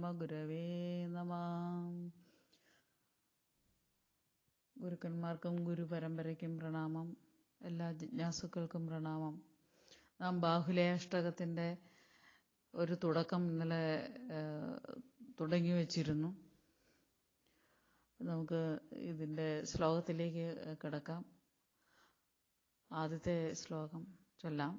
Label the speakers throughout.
Speaker 1: പരമഗുരവേ നമ. ഗുരുക്കന്മാർക്കും ഗുരുപരമ്പരയ്ക്കും പ്രണാമം. എല്ലാ ജിജ്ഞാസുക്കൾക്കും പ്രണാമം. നാം ബാഹുലേഷ്ടകത്തിന്റെ ഒരു തുടക്കം ഇന്നലെ തുടങ്ങി വച്ചിരുന്നു. നമുക്ക് ഇതിന്റെ ശ്ലോകത്തിലേക്ക് കിടക്കാം. ആദ്യത്തെ ശ്ലോകം ചൊല്ലാം.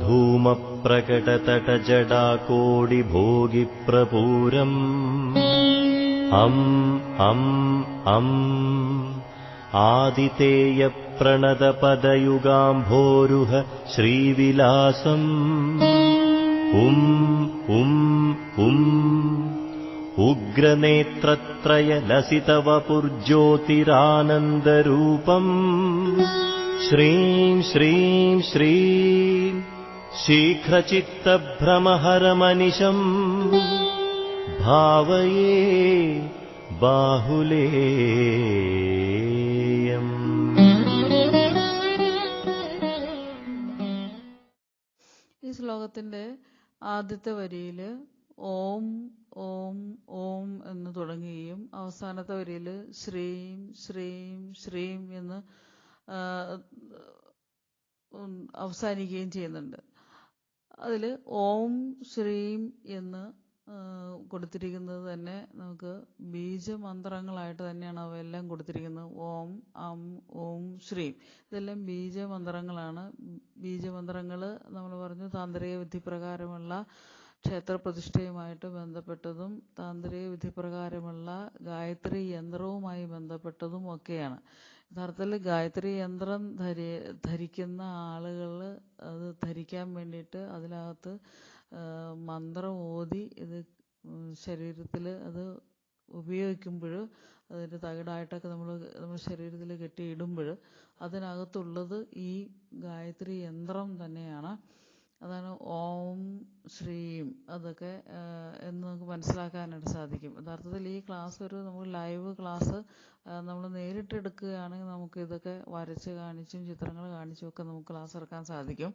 Speaker 2: होमधूमप्रकटतटजडाकोडिभोगिप्रपूरम् अम् अम् अम्। आदितेयप्रणतपदयुगाम्भोरुह श्रीविलासम्। उम् उम् उम्। उग्रनेत्रत्रयलसितवपुर्ज्योतिरानन्दरूपम्। श्रीं श्रीं श्रीं शीघ्रचित्तभ्रमहरमनिशम् भावये बाहुलेयम्
Speaker 1: ഈ ശ്ലോകത്തിൻ്റെ ആദ്യത്തെ വരിയിൽ ഓം ഓം ഓം എന്ന് തുടങ്ങുകയും അവസാനത്തെ വരിയിൽ ശ്രീം ശ്രീം ശ്രീം എന്ന് ആ, ഉം, അവസാനിക്കുകയും ചെയ്യുന്നുണ്ട് അതിൽ ഓം ശ്രീം എന്ന് കൊടുത്തിരിക്കുന്നത് തന്നെ നമുക്ക് ബീജമന്ത്രങ്ങളായിട്ട് തന്നെയാണ് അവയെല്ലാം കൊടുത്തിരിക്കുന്നത്. ഓം അം ഓം ശ്രീം. ഇതെല്ലാം ബീജമന്ത്രങ്ങളാണ്. ബീജമന്ത്രങ്ങൾ നമ്മൾ പറഞ്ഞു താന്ത്രിക വിധി വിധിപ്രകാരമുള്ള ക്ഷേത്രപ്രതിഷ്ഠയുമായിട്ട് ബന്ധപ്പെട്ടതും താന്ത്രിക വിധി പ്രകാരമുള്ള ഗായത്രി യന്ത്രവുമായി ബന്ധപ്പെട്ടതും ഒക്കെയാണ്. യഥാർത്ഥത്തിൽ ഗായത്രി യന്ത്രം ധരി ധരിക്കുന്ന ആളുകൾ അത് ധരിക്കാൻ വേണ്ടിയിട്ട് അതിനകത്ത് മന്ത്രം ഓതി ഇത് ശരീരത്തിൽ അത് ഉപയോഗിക്കുമ്പോൾ അതിന്റെ തകിടായിട്ടൊക്കെ നമ്മൾ നമ്മുടെ ശരീരത്തിൽ കെട്ടിയിടുമ്പോൾ അതിനകത്തുള്ളത് ഈ ഗായത്രി യന്ത്രം തന്നെയാണ്. അതാണ് ഓം ശ്രീം അതൊക്കെ എന്ന് നമുക്ക് മനസ്സിലാക്കാനായിട്ട് സാധിക്കും. യഥാർത്ഥത്തിൽ ഈ ക്ലാസ് ഒരു നമ്മൾ ലൈവ് ക്ലാസ് നമ്മൾ നേരിട്ട് എടുക്കുകയാണെങ്കിൽ നമുക്ക് ഇതൊക്കെ വരച്ച് കാണിച്ചും ചിത്രങ്ങൾ കാണിച്ചും ഒക്കെ നമുക്ക് ക്ലാസ് എടുക്കാൻ സാധിക്കും.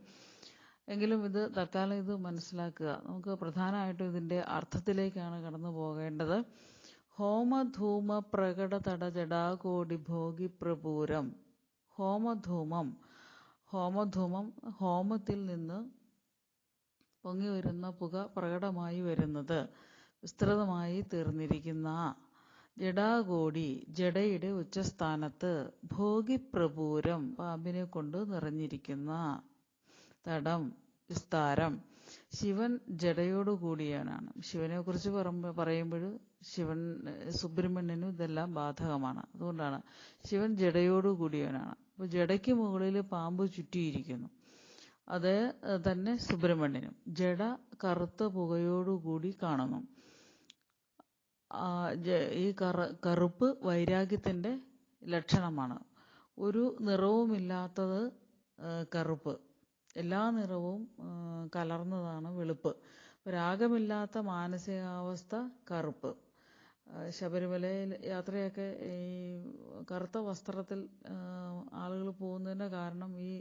Speaker 1: എങ്കിലും ഇത് തൽക്കാലം ഇത് മനസ്സിലാക്കുക. നമുക്ക് പ്രധാനമായിട്ടും ഇതിന്റെ അർത്ഥത്തിലേക്കാണ് കടന്നു പോകേണ്ടത്. ഹോമധൂമ പ്രകട തട ജടാകോടി ഭോഗി പ്രപൂരം. ഹോമധൂമം. ഹോമധൂമം ഹോമത്തിൽ നിന്ന് പൊങ്ങി വരുന്ന പുക പ്രകടമായി വരുന്നത് വിസ്തൃതമായി തീർന്നിരിക്കുന്ന ജടാകോടി ജഡയുടെ ഉച്ചസ്ഥാനത്ത് ഭോഗിപ്രപൂരം പാമ്പിനെ കൊണ്ട് നിറഞ്ഞിരിക്കുന്ന തടം വിസ്താരം ശിവൻ ജഡയോട് കൂടിയവനാണ് ശിവനെ കുറിച്ച് പറയുമ്പോൾ ശിവൻ സുബ്രഹ്മണ്യനും ഇതെല്ലാം ബാധകമാണ്. അതുകൊണ്ടാണ് ശിവൻ ജഡയോട് കൂടിയവനാണ്. അപ്പോൾ ജഡയ്ക്ക് മുകളിൽ പാമ്പ് ചുറ്റിയിരിക്കുന്നു. അത് തന്നെ സുബ്രഹ്മണ്യനും. ജട കറുത്ത പുകയോടുകൂടി കാണുന്നു. ഈ കറ കറുപ്പ് വൈരാഗ്യത്തിന്റെ ലക്ഷണമാണ്. ഒരു നിറവുമില്ലാത്തത് കറുപ്പ്. എല്ലാ നിറവും കലർന്നതാണ് വെളുപ്പ്. രാഗമില്ലാത്ത മാനസികാവസ്ഥ കറുപ്പ്. ശബരിമലയിൽ യാത്രയൊക്കെ ഈ കറുത്ത വസ്ത്രത്തിൽ ആളുകൾ പോകുന്നതിന്റെ കാരണം ഈ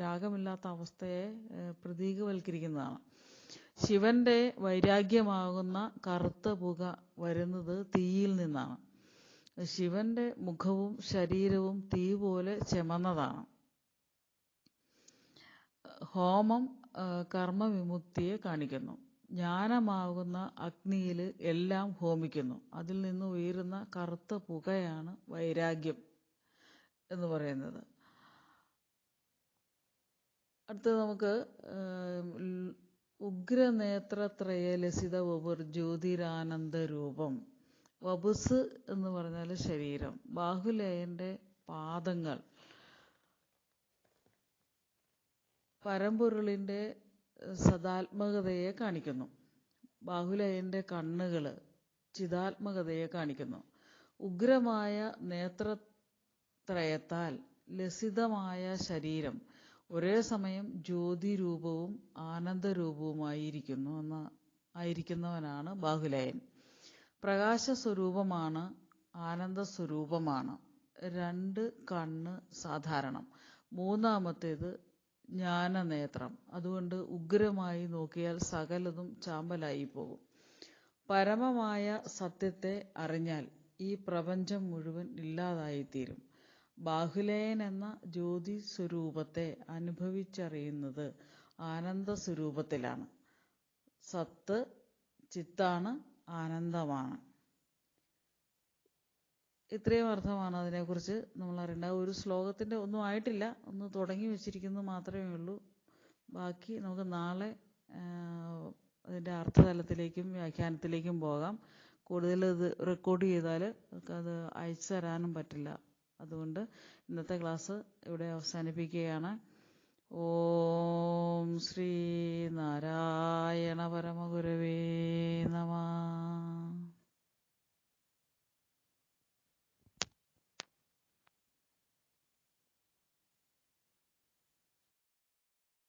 Speaker 1: രാഗമില്ലാത്ത അവസ്ഥയെ പ്രതീകവൽക്കരിക്കുന്നതാണ്. ശിവന്റെ വൈരാഗ്യമാകുന്ന കറുത്ത പുക വരുന്നത് തീയിൽ നിന്നാണ്. ശിവന്റെ മുഖവും ശരീരവും തീ പോലെ ചെമന്നതാണ്. ഹോമം കർമ്മവിമുക്തിയെ കാണിക്കുന്നു. ജ്ഞാനമാകുന്ന അഗ്നിയിൽ എല്ലാം ഹോമിക്കുന്നു. അതിൽ നിന്ന് ഉയരുന്ന കറുത്ത പുകയാണ് വൈരാഗ്യം എന്ന് പറയുന്നത്. അടുത്തത് നമുക്ക് ഉഗ്രനേത്രത്രയ ലസിത വപുർ ജ്യോതിരാനന്ദ രൂപം വപുസ് എന്ന് പറഞ്ഞാൽ ശരീരം. ബാഹുലേയന്റെ പാദങ്ങൾ. പരമ്പൊരുളിന്റെ സദാത്മകതയെ കാണിക്കുന്നു. ബാഹുലേയന്റെ കണ്ണുകൾ ചിതാത്മകതയെ കാണിക്കുന്നു. ഉഗ്രമായ നേത്രത്രയത്താൽ ലസിതമായ ശരീരം ഒരേ സമയം ജ്യോതിരൂപവും ആനന്ദരൂപവുമായിരിക്കുന്നു എന്ന ആയിരിക്കുന്നവനാണ് ബാഹുലയൻ. പ്രകാശ സ്വരൂപമാണ് ആനന്ദ സ്വരൂപമാണ് രണ്ട് കണ്ണ് സാധാരണം. മൂന്നാമത്തേത് ജ്ഞാനനേത്രം. അതുകൊണ്ട് ഉഗ്രമായി നോക്കിയാൽ സകലതും ചാമ്പലായി പോകും. പരമമായ സത്യത്തെ അറിഞ്ഞാൽ ഈ പ്രപഞ്ചം മുഴുവൻ ഇല്ലാതായിത്തീരും. ബാഹുലേയൻ എന്ന ജ്യോതി സ്വരൂപത്തെ അനുഭവിച്ചറിയുന്നത് ആനന്ദ സ്വരൂപത്തിലാണ്. സത്ത് ചിത്താണ് ആനന്ദമാണ്. ഇത്രയും അർത്ഥമാണ് അതിനെക്കുറിച്ച് നമ്മൾ അറിയേണ്ടത്. ഒരു ശ്ലോകത്തിന്റെ ഒന്നും ആയിട്ടില്ല. ഒന്ന് തുടങ്ങി വെച്ചിരിക്കുന്നത് മാത്രമേ ഉള്ളൂ. ബാക്കി നമുക്ക് നാളെ അതിന്റെ അർത്ഥതലത്തിലേക്കും വ്യാഖ്യാനത്തിലേക്കും പോകാം. കൂടുതൽ ഇത് റെക്കോർഡ് ചെയ്താൽ നമുക്കത് അയച്ചു തരാനും പറ്റില്ല. അതുകൊണ്ട് ഇന്നത്തെ ക്ലാസ് ഇവിടെ അവസാനിപ്പിക്കുകയാണ്. ഓം ശ്രീ നാരായണ പരമഗുരവേ